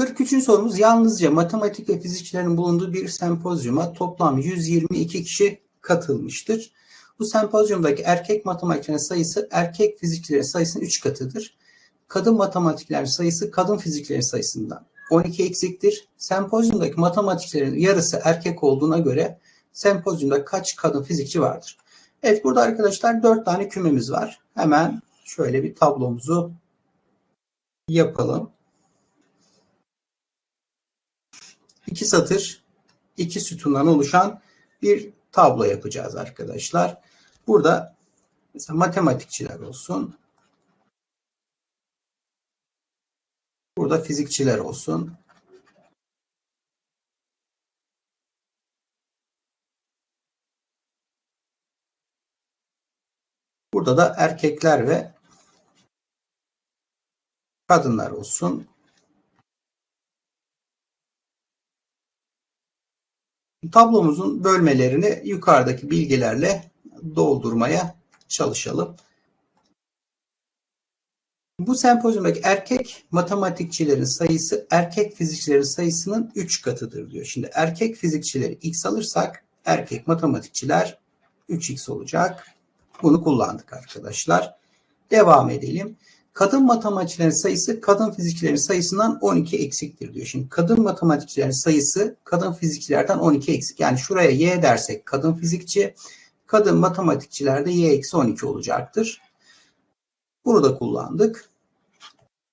43. sorumuz yalnızca matematik ve fizikçilerin bulunduğu bir sempozyuma toplam 122 kişi katılmıştır. Bu sempozyumdaki erkek matematiklerin sayısı erkek fizikçilerin sayısının 3 katıdır. Kadın matematiklerin sayısı kadın fizikçilerin sayısından 12 eksiktir. Sempozyumdaki matematiklerin yarısı erkek olduğuna göre sempozyumda kaç kadın fizikçi vardır? Evet burada arkadaşlar 4 tane kümemiz var. Hemen şöyle bir tablomuzu yapalım. İki satır, iki sütundan oluşan bir tablo yapacağız arkadaşlar. Burada mesela matematikçiler olsun. Burada fizikçiler olsun. Burada da erkekler ve kadınlar olsun. Tablomuzun bölmelerini yukarıdaki bilgilerle doldurmaya çalışalım. Bu sempozyumdaki erkek matematikçilerin sayısı erkek fizikçilerin sayısının 3 katıdır diyor. Şimdi erkek fizikçileri x alırsak erkek matematikçiler 3x olacak. Bunu kullandık arkadaşlar. Devam edelim. Kadın matematikçilerin sayısı kadın fizikçilerin sayısından 12 eksiktir diyor. Şimdi kadın matematikçilerin sayısı kadın fizikçilerden 12 eksik. Yani şuraya y dersek kadın fizikçi, kadın matematikçilerde y eksi 12 olacaktır. Bunu da kullandık.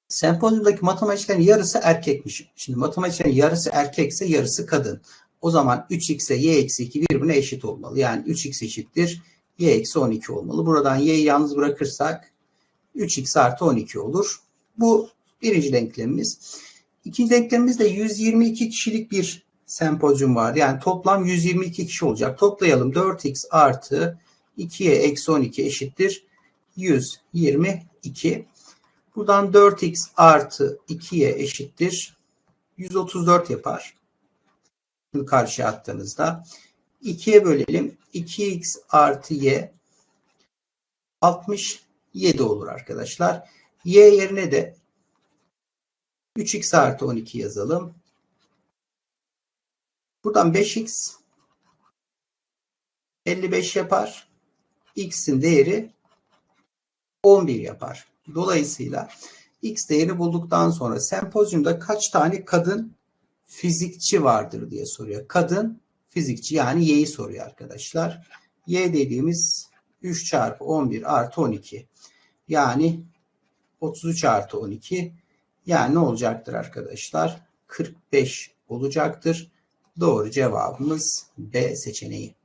Sempozyumdaki matematikçilerin yarısı erkekmiş. Şimdi matematikçilerin yarısı erkekse yarısı kadın. O zaman 3x ile y eksi 2 birbirine eşit olmalı. Yani 3x eşittir y eksi 12 olmalı. Buradan y'yi yalnız bırakırsak 3x artı 12 olur. Bu birinci denklemimiz. İkinci denklemimizde 122 kişilik bir sempozyum var. Yani toplam 122 kişi olacak. Toplayalım 4x artı 2'ye eksi 12 eşittir 122. Buradan 4x artı 2'ye eşittir 134 yapar. Bunu karşıya attığınızda 2'ye bölelim. 2x artı y 60 7 olur arkadaşlar. Y yerine de 3x artı 12 yazalım. Buradan 5x 55 yapar. X'in değeri 11 yapar. Dolayısıyla X değerini bulduktan sonra sempozyumda kaç tane kadın fizikçi vardır diye soruyor. Kadın fizikçi yani Y'yi soruyor arkadaşlar. Y dediğimiz 3 çarpı 11 artı 12. Yani 33 artı 12. Yani ne olacaktır arkadaşlar? 45 olacaktır. Doğru cevabımız B seçeneği.